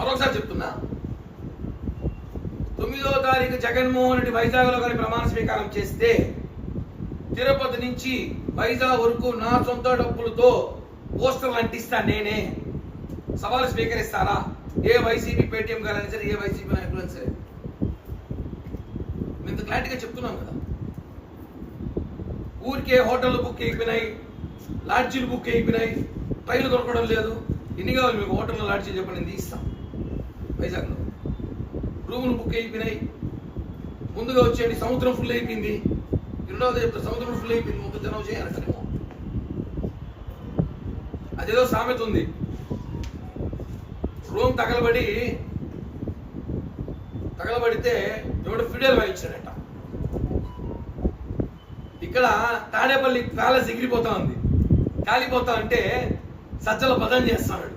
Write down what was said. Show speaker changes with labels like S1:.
S1: మరొకసారి చెప్తున్నా. తొమ్మిదో తారీఖు జగన్మోహన్ రెడ్డి వైజాగ్లో కానీ ప్రమాణ స్వీకారం చేస్తే తిరుపతి నుంచి వైజాగ్ వరకు నా సొంత డబ్బులతో పోస్టర్లు అంటిస్తా నేనే. సవాలు స్వీకరిస్తారా? ఏ వైసీపీ పేటీఎం గారైనా సరే ఏ వైసీపీ నాయకులైనా సరే. మేము ఇంత క్లారిటీగా చెప్తున్నాం కదా. ఊరికే హోటల్ బుక్ అయిపోయినాయి లాడ్జీలు బుక్ అయిపోయినాయి ట్రైన్లు దొరకడం లేదు. ఎన్ని కావాలి మీకు? హోటల్లో లాడ్జీలు చెప్పండి ఇస్తాం తీస్తాం. వైజాగ్లో రూములు బుక్ అయిపోయినాయి. ముందుగా వచ్చేయండి సముద్రం ఫుల్ అయిపోయింది. రెండవది చెప్తే సముద్రం ఫుల్ అయిపోయింది. ముందు జనం చేయాలంటారేమో అదేదో సామెత ఉంది. రూమ్ తగలబడి తగలబడితే ఎవడు ఫిడేల్ వాయించాడట. ఇక్కడ తాడేపల్లి ప్యాలెస్ ఎగిరిపోతా ఉంది. కాలిపోతా అంటే సజ్జల పదం చేస్తాడు.